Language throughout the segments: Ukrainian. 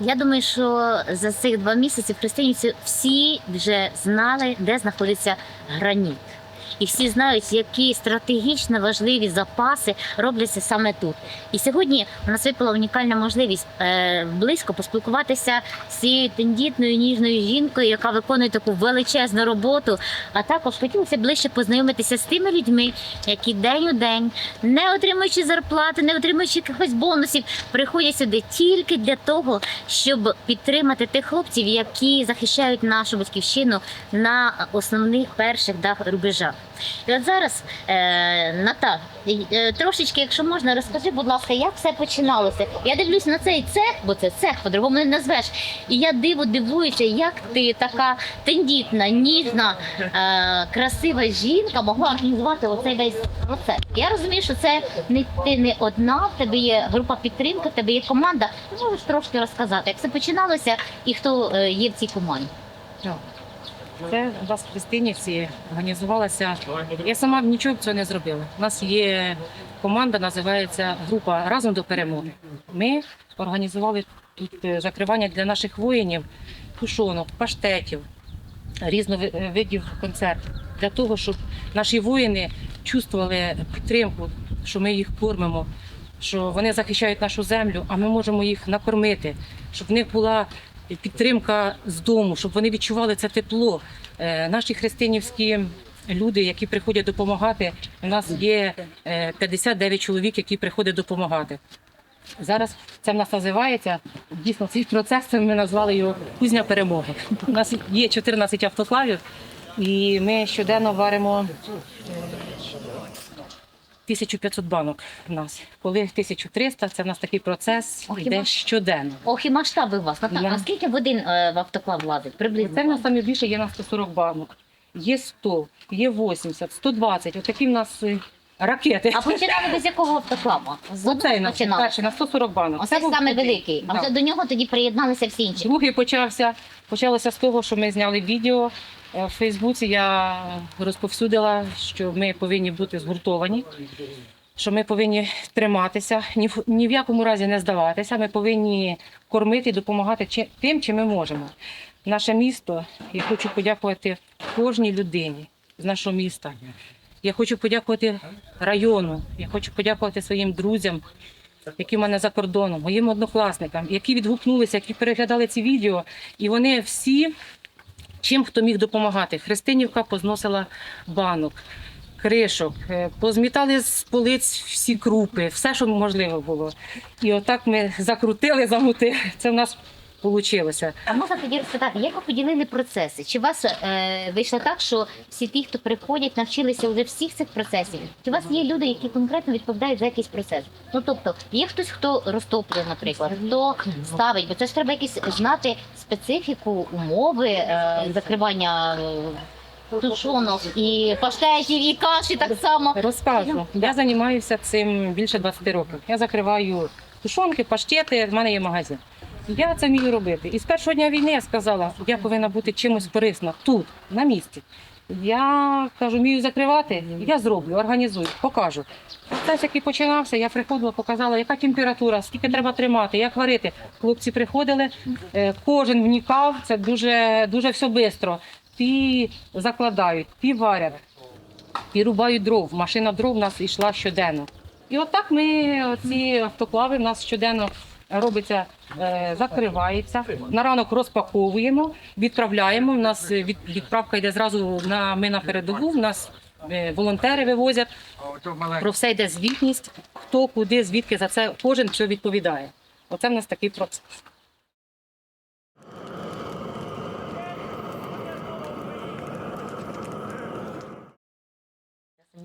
Я думаю, що за цих два місяці в Христинівці всі вже знали, де знаходиться граніт. І всі знають, які стратегічно важливі запаси робляться саме тут. І сьогодні у нас випала унікальна можливість е, близько поспілкуватися з цією тендітною ніжною жінкою, яка виконує таку величезну роботу. А також хотілося ближче познайомитися з тими людьми, які день у день, не отримуючи зарплати, не отримуючи якихось бонусів, приходять сюди тільки для того, щоб підтримати тих хлопців, які захищають нашу батьківщину на основних перших да, рубежах. І от зараз, е, Ната, е, трошечки, якщо можна, розкажи, будь ласка, як все починалося. Я дивлюсь на цей цех, бо це цех, по-другому не назвеш. І я диво дивуюся, як ти така тендітна, ніжна, е, красива жінка могла організувати оцей весь процес. Я розумію, що це не ти не одна, в тебе є група підтримки, в тебе є команда. Можеш трошки розказати, як це починалося і хто е, є в цій команді. Це у нас в Христинівці організувалася. Я сама нічого б цього не зробила. У нас є команда, називається група Разом до перемоги. Ми організували тут е, закривання для наших воїнів, тушонок, паштетів, різних видів концертів для того, щоб наші воїни чувствували підтримку, що ми їх кормимо, що вони захищають нашу землю, а ми можемо їх накормити, щоб в них була підтримка з дому, щоб вони відчували це тепло. Е, Наші христинівські люди, які приходять допомагати, у нас є е, 59 чоловік, які приходять допомагати. Зараз це в нас називається дійсно цей процес. Це ми назвали його кузня перемоги. У нас є 14 автоклавів, і ми щоденно варимо е, 1500 банок в нас. Коли 1300, це в нас такий процес Ох, і йде маш- щоденно. Ох, і масштаби у вас. Ната, Да. а скільки в один е, в автоклав влазить? Приблизно. Це в нас саме більше є на 140 банок. Є 100, є 80, 120. Отакі в нас е, ракети. А починали ви з якого автоклаву? З Оцей наш починали? перший на 140 банок. Оце був саме великий. А Да. вже до нього тоді приєдналися всі інші. Другий почався. Почалося з того, що ми зняли відео в Фейсбуці. Я розповсюдила, що ми повинні бути згуртовані, що ми повинні триматися, ні в, ні в якому разі не здаватися. Ми повинні кормити і допомагати чи- тим, чим ми можемо. Наше місто, я хочу подякувати кожній людині з нашого міста. Я хочу подякувати району, я хочу подякувати своїм друзям, які в мене за кордоном, моїм однокласникам, які відгукнулися, які переглядали ці відео. І вони всі, чим хто міг допомагати. Христинівка позносила банок, кришок, е, позмітали з полиць всі крупи, все, що можливо було. І отак ми закрутили, замутили. Це в нас вийшло. А можна тоді розпитати, як ви поділили процеси? Чи у вас е, вийшло так, що всі ті, хто приходять, навчилися вже всіх цих процесів? Чи у вас є люди, які конкретно відповідають за якийсь процес? Ну тобто, є хтось, хто розтоплює, наприклад, хто ставить, бо це ж треба якісь знати специфіку, умови е, закривання. е, Тушонок і паштетів, і каші так само. Розкажу. Я займаюся цим більше 20 років. Я закриваю тушонки, паштети, в мене є магазин. Я це вмію робити. І з першого дня війни я сказала, я повинна бути чимось корисна тут, на місці. Я кажу, вмію закривати, я зроблю, організую, покажу. Процес, який починався, я приходила, показала, яка температура, скільки треба тримати, як варити. Хлопці приходили, е, кожен внікав, це дуже, дуже все швидко. Ті закладають, ті варять і рубають дров. Машина дров у нас йшла щоденно. І отак ми ці автоклави в нас щоденно робиться, е, закривається. На ранок розпаковуємо, відправляємо. У нас відправка йде зразу на ми на передову. У нас е, волонтери вивозять. Про все йде звітність, хто куди, звідки за це кожен що відповідає. Оце в нас такий процес.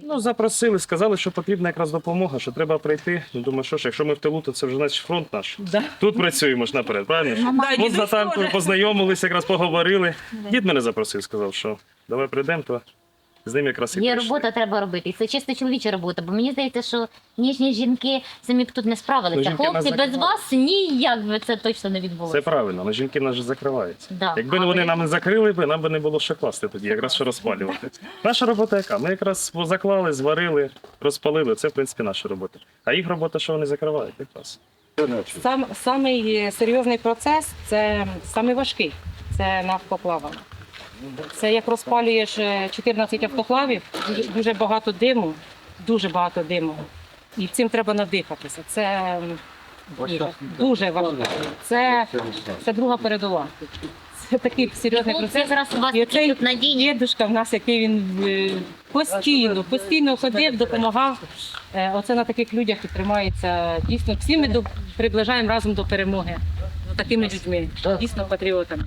Ну, запросили, сказали, що потрібна якраз допомога, що треба прийти. Ну, думаю, що ж, якщо ми в тилу, то це вже наш фронт наш. Да. Тут працюємо ж наперед, правильно? От дідусь Наталкою теж. познайомилися, якраз поговорили. Дід мене запросив, сказав, що давай прийдемо, то з ним якраз і Є прийшли. робота, треба робити. І це чисто чоловіча робота. Бо мені здається, що ніжні жінки самі б тут не Ну, справилися. жінки Хлопці без закривають. вас ніяк би це точно не відбулося. Це правильно, але жінки нас же закриваються. Да. Якби Але- вони нам не закрили б, нам би не було що класти тоді, якраз що розпалювати. Наша робота яка? Ми якраз заклали, зварили, розпалили. Це, в принципі, наша робота. А їх робота, що вони закривають, якраз. Сам самий серйозний процес це самий важкий. Це нафтоплавання. Це як розпалюєш е, 14 автоклавів, дуже, багато диму, дуже багато диму. І цим треба надихатися. Це дуже, важко. Це, це друга передова. Це такий серйозний процес. зараз у вас І надійні. дідушка в нас, який він е, постійно, постійно ходив, допомагав. Е, Оце на таких людях і тримається. Дійсно, всі ми приближаємо разом до перемоги. Такими людьми, дійсно патріотами.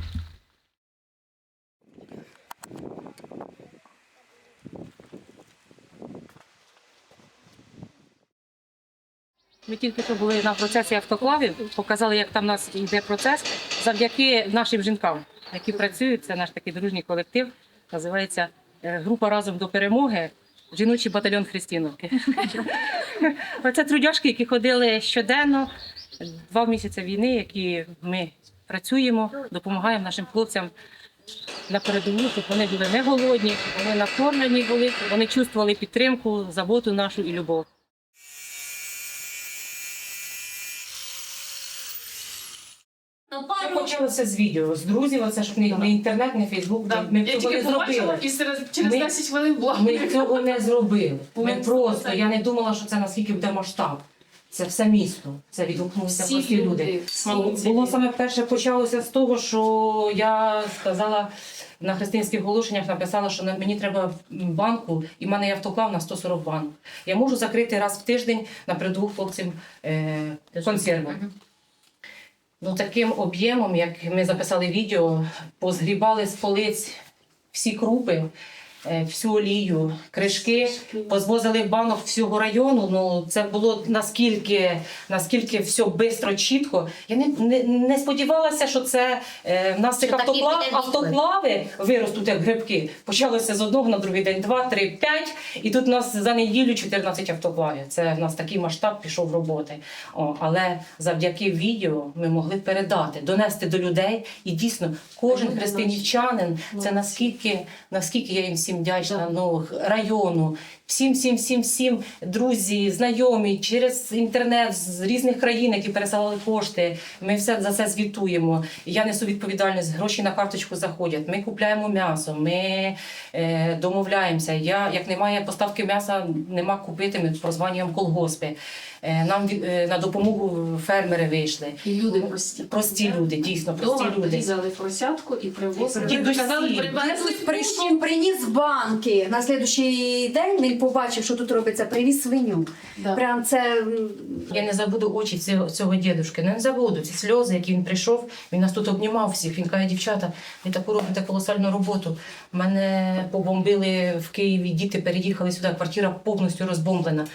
Ми тільки що були на процесі автоклавів, показали, як там у нас йде процес завдяки нашим жінкам, які працюють. Це наш такий дружній колектив. Називається е, група разом до перемоги. Жіночий батальйон Христіновки. Оце трудяшки, які ходили щоденно, два місяці війни, які ми працюємо, допомагаємо нашим хлопцям на передову, щоб вони були не голодні, вони накормлені були, вони чувствували підтримку, заботу нашу і любов. Це з відео, з друзів, оце ж не, не інтернет, не Фейсбук. Так, Ми я цього тільки не побачила зробили. і через, через Ми- 10 хвилин була. Ми цього не зробили. Ми просто, я не думала, що це наскільки буде масштаб. Це все місто. Це відгукнулися Всі прості люди. люди, всі ці Було саме перше почалося з того, що я сказала на християнських оголошеннях, написала, що на- мені треба банку, і в мене є автоклав на 140 банк. Я можу закрити раз в тиждень на передову хлопцям е, консерву. Ну, таким об'ємом, як ми записали відео, позгрібали з полиць всі крупи, всю олію, кришки, позвозили в банок всього району. Ну це було наскільки, наскільки все швидко, чітко. Я не, не, не сподівалася, що це е, в нас цих автоклав, піде автоклави виростуть як грибки. Почалося з одного на другий день, два, три, п'ять. І тут у нас за неділю 14 автоклавів. Це в нас такий масштаб пішов роботи. О, але завдяки відео ми могли передати, донести до людей. І дійсно, кожен християнчанин, це наскільки, наскільки я їм всім вдячна, ну, району, всім, всім, всім, всім друзі, знайомі через інтернет з різних країн, які пересилали кошти. Ми все за це звітуємо. Я несу відповідальність, гроші на карточку заходять. Ми купляємо м'ясо, ми е, домовляємося. Я, як немає поставки м'яса, нема купити, ми прозванюємо колгоспи. Е, нам е, на допомогу фермери вийшли. І люди прості. Прості люди, дійсно, прості Дома люди. різали просятку і привозили. Дідусі. Казали, привезли прийшов, приніс банки. На слідуючий день він побачив, що тут робиться, привіз свиню. Да. Прям це Я не забуду очі цього, цього дідушки. Не забуду ці сльози, які він прийшов. Він нас тут обнімав всіх. Він каже, дівчата, ви таку робите колосальну роботу. Мене побомбили в Києві, діти переїхали сюди, квартира повністю розбомблена.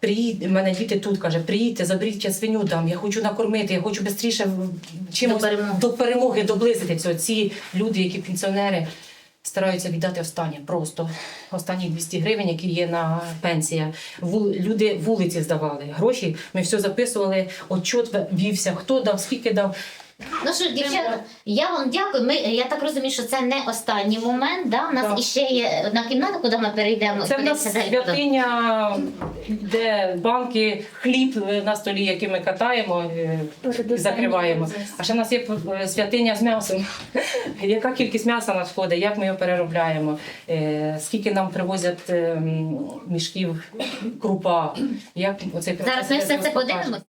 Приїдь, мене діти тут каже, приїдьте, заберіть я свиню дам, я хочу накормити, я хочу швидше чимось До перемоги. до перемоги доблизити цього. Ці люди, які пенсіонери, стараються віддати останнє, просто останні 200 гривень, які є на пенсія. Люди вулиці здавали гроші. Ми все записували, отчет вівся, хто дав, скільки дав. Ну що, дівчата, я вам дякую. Ми, я так розумію, що це не останній момент. Да? У нас Так. іще є одна кімната, куди ми перейдемо. Це в нас святиня, де банки, хліб на столі, який ми катаємо е, і закриваємо. А ще в нас є е, святиня з м'ясом. Яка кількість м'яса нас входить, як ми його переробляємо, е, скільки нам привозять е, мішків крупа. Як оцей Зараз ми все це подивимося.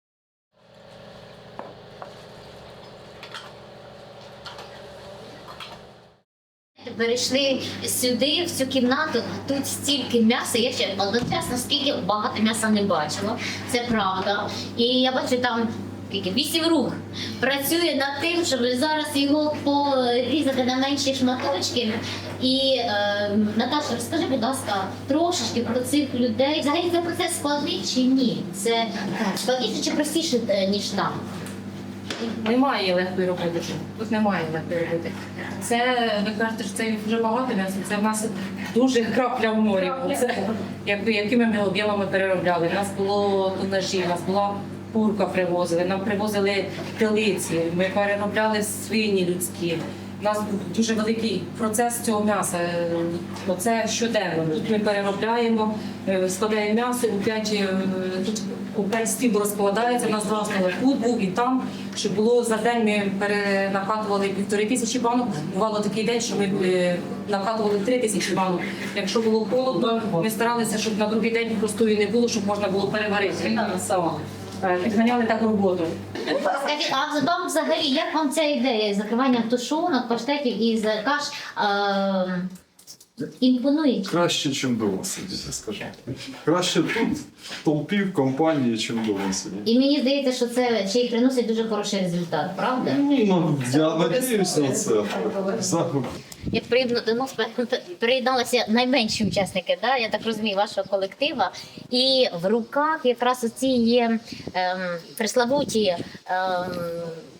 Перейшли сюди, в цю кімнату. Тут стільки м'яса. Я ще одночасно скільки багато м'яса не бачила. Це правда. І я бачу там вісім рук працює над тим, щоб зараз його порізати на менші шматочки. І е, Наташа, розкажи, будь ласка, трошечки про цих людей. Взагалі цей процес складний чи ні? Це складніше чи простіше е, ніж там? Немає легкої роботи. Тут немає легкої роботи. Це ви кажете, що це вже багато м'яса. Це в нас дуже крапля в морі. Це якби якими ми об'ємами переробляли. У нас було тонажі, у нас була курка привозили, нам привозили телиці, ми переробляли свині людські. У нас дуже великий процес цього м'яса. Е, Оце щоденно. Тут ми переробляємо, е, складаємо м'ясо, опять, е, тут стіл розкладається, у нас два столи був і там. Щоб було за день ми перенакатували півтори тисячі банок. Бувало такий день, що ми накатували три тисячі банок. Якщо було холодно, ми старалися, щоб на другий день простою не було, щоб можна було переварити. Сама. Е, Підганяли так роботу. Скажіть, а вам взагалі як вам ця ідея з закриванням тушонок, паштетів і каш е, імпонує? Краще, ніж вдома сидіти, скажімо. Краще тут, в толпі, в компанії, ніж вдома сидіти. І мені здається, що це ще й приносить дуже хороший результат, правда? Ну, я надіюсь на це. Захоп. Як приєдну до нас приєдналися найменші учасники, да? я так розумію, вашого колектива. І в руках якраз оці є ем, преславуті ем,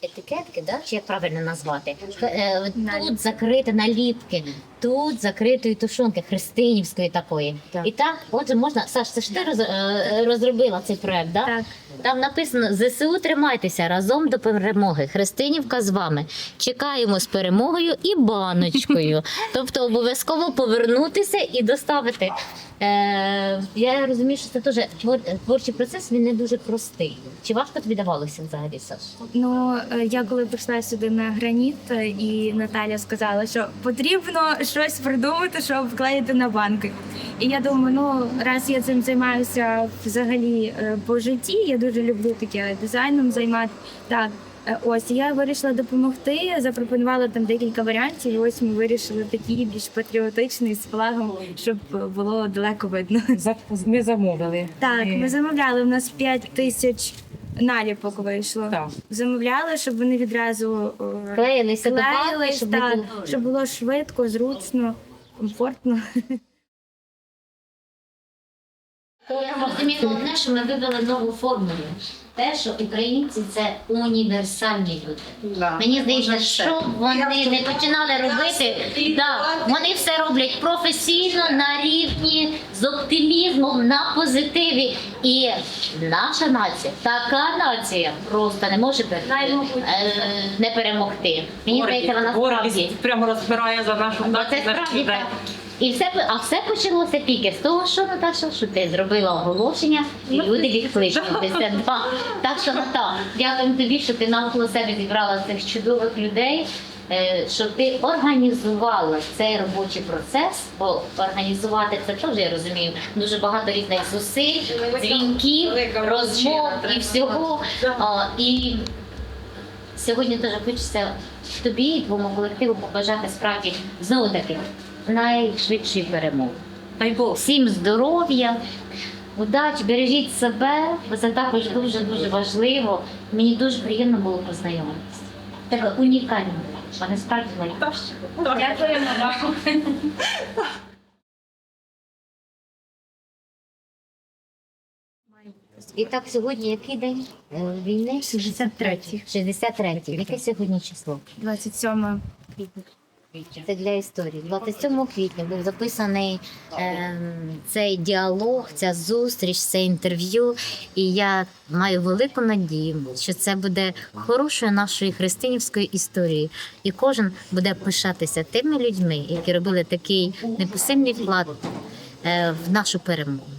етикетки, да? чи як правильно назвати? Е, тут закриті наліпки, тут закритої тушонки, христинівської такої. І так, отже, можна. Саш, це ж ти роз, е, розробила цей проект, да? Так. Там написано ЗСУ тримайтеся разом до перемоги. Христинівка з вами. Чекаємо з перемогою і баночкою. Тобто обов'язково повернутися і доставити. Е, я розумію, що це теж твор- творчий процес, він не дуже простий. Чи важко тобі давалося взагалі, Саш? Ну е, я коли прийшла сюди на граніт, е, і Наталя сказала, що потрібно щось придумати, щоб вклеїти на банки. І я думаю, ну раз я цим займаюся взагалі е, по житті, я дуже люблю таке дизайном займати. Так, ось я вирішила допомогти, запропонувала там декілька варіантів. І ось ми вирішили такий більш патріотичний з флагом, щоб було далеко видно. Ми замовили. Так, Е, ми замовляли. У нас 5 тисяч наліпок вийшло. Так. Замовляли, щоб вони відразу е, Клеїлися клеїлись, щоб не так, було. щоб було швидко, зручно, комфортно. Мені головне, що ми вивели нову формулу. Те, що українці це універсальні люди. Мені здається, що вони не починали робити, да, вони все роблять професійно, на рівні, з оптимізмом, на позитиві. І наша нація, така нація, просто не може е, не перемогти. Мені здається, вона справді. прямо розбирає за нашу націю, це справді так. І все, а все почалося тільки з того, що Наташа, що ти зробила оголошення, і люди відкликнулися. Да. Так що Ната, дякуємо тобі, що ти навколо себе зібрала цих чудових людей. е, Що ти організувала цей робочий процес, бо організувати це теж я розумію дуже багато різних зусиль, дзвінків, розмов і всього. І Сьогодні дуже хочеться тобі і твоєму колективу побажати справді знову таки найшвидшої перемоги. Дай Бог. Всім здоров'я, удачі, бережіть себе, бо це також дуже дуже важливо. Мені дуже приємно було познайомитися. Така унікальна, а не справді найкраще. Дякуємо вам. І так сьогодні який день е, війни? 63-й. 63-й. Яке сьогодні число? 27 Це для історії. 27 квітня був записаний ем, цей діалог, ця зустріч, це інтерв'ю. І я маю велику надію, що це буде хорошою нашою христинівською історією. І кожен буде пишатися тими людьми, які робили такий непосильний вклад е, в нашу перемогу.